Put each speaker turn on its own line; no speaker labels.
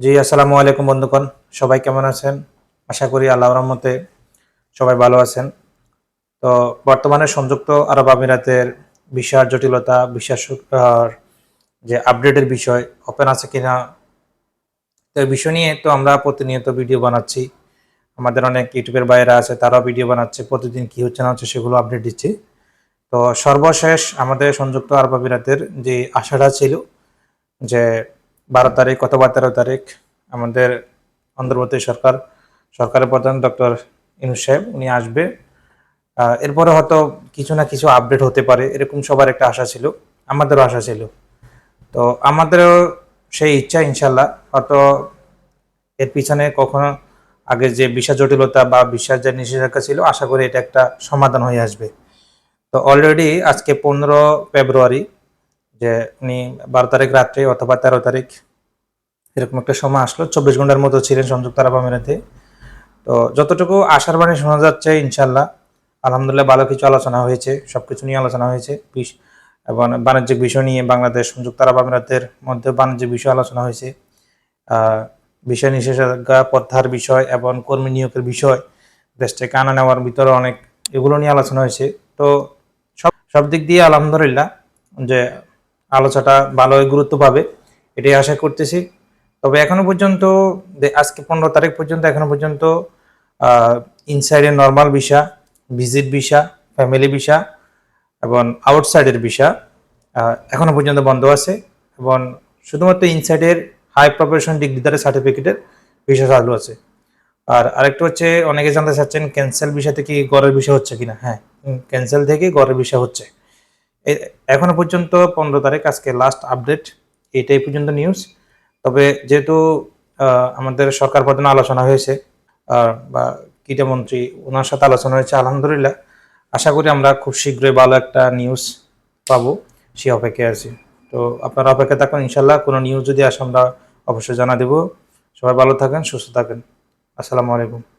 জি, আসসালামু আলাইকুম বন্ধুগণ। সবাই কেমন আছেন? আশা করি আল্লাহ রহমতে সবাই ভালো আছেন। তো বর্তমানে সংযুক্ত আরব আমিরাতের ভিসার জটিলতা ভিসা সু- আর যে আপডেটের বিষয় ওপেন আছে কিনা, তো বিষয় নিয়ে তো আমরা প্রতিনিয়ত ভিডিও বানাচ্ছি। আমাদের অনেক ইউটিউবের বাইরে আছে, তারাও ভিডিও বানাচ্ছে, প্রতিদিন কি হচ্ছে, না হচ্ছে সেগুলো আপডেট দিচ্ছি। তো সর্বশেষ আমাদের সংযুক্ত আরব আমিরাতের যে আশাটা ছিল যে বারো তারিখ অথবা তেরো তারিখ আমাদের অন্তর্বর্তী সরকার, সরকারের প্রধান ডক্টর ইনুস সাহেব, উনি আসবে। এরপরে হয়তো কিছু না কিছু আপডেট হতে পারে, এরকম সবার একটা আশা ছিল, আমাদেরও আশা ছিল। তো আমাদেরও সেই ইচ্ছা ইনশাল্লাহ, হয়তো এর পিছনে কখনো আগে যে বিষা জটিলতা বা বিশ্বাস যে নিষেধাজ্ঞা ছিল, আশা করি এটা একটা সমাধান হয়ে আসবে। তো অলরেডি আজকে পনেরো ফেব্রুয়ারি, যে উনি বারো তারিখ রাত্রে অথবা তেরো তারিখ এরকম একটা সময় আসলো। চব্বিশ ঘণ্টার মতো ছিলেন সংযুক্ত আরব আমিরাতে। তো যতটুকু আশার বাণী শোনা যাচ্ছে ইনশাল্লাহ আলহামদুলিল্লাহ ভালো কিছু আলোচনা হয়েছে, সবকিছু নিয়ে আলোচনা হয়েছে। এবং বাণিজ্যিক বিষয় নিয়ে বাংলাদেশ সংযুক্ত আরব আমিরাতের মধ্যে বাণিজ্যিক বিষয় আলোচনা হয়েছে। বিষয় নিষেধাজ্ঞা প্রত্যাহার বিষয় এবং কর্মী নিয়োগের বিষয় দেশ থেকে আনা নেওয়ার ভিতরে অনেক এগুলো নিয়ে আলোচনা হয়েছে। তো সব সব দিক দিয়ে আলহামদুলিল্লাহ যে আলোচনাটা ভালোই গুরুত্ব পাবে, এটাই আশা করতেছি। তবে এখনও পর্যন্ত আজকে পনেরো তারিখ পর্যন্ত, এখনও পর্যন্ত ইনসাইডের normal visa visit visa family visa এবং আউটসাইডের ভিসা এখনও পর্যন্ত বন্ধ আছে এবং শুধুমাত্র ইনসাইডের হাই প্রফেশন ডিগ্রিদারের সার্টিফিকেটের ভিসা চালু আছে। আর আরেকটা হচ্ছে, অনেকে জানতে চাচ্ছেন ক্যান্সেল ভিসা থেকে গড়ের ভিসা হচ্ছে কিনা? হ্যাঁ ক্যান্সেল থেকে গড়ের ভিসা হচ্ছে। এখনও পর্যন্ত পনেরো তারিখ, আজকে লাস্ট আপডেট এটাই পর্যন্ত নিউজ তবে যেহেতু আমাদের সরকার প্রধান আলোচনা হয়েছে বা ক্রীড়া মন্ত্রী ওনার সাথে আলোচনা হয়েছে, আলহামদুলিল্লাহ। আশা করি আমরা খুব শীঘ্রই ভালো একটা নিউজ পাবো সে অপেক্ষায় আছি। তো আপনারা অপেক্ষা থাকুন ইনশাল্লাহ কোনো নিউজ যদি আসে আমরা অবশ্যই জানা দেব। সবাই ভালো থাকেন, সুস্থ থাকেন। আসসালামু আলাইকুম।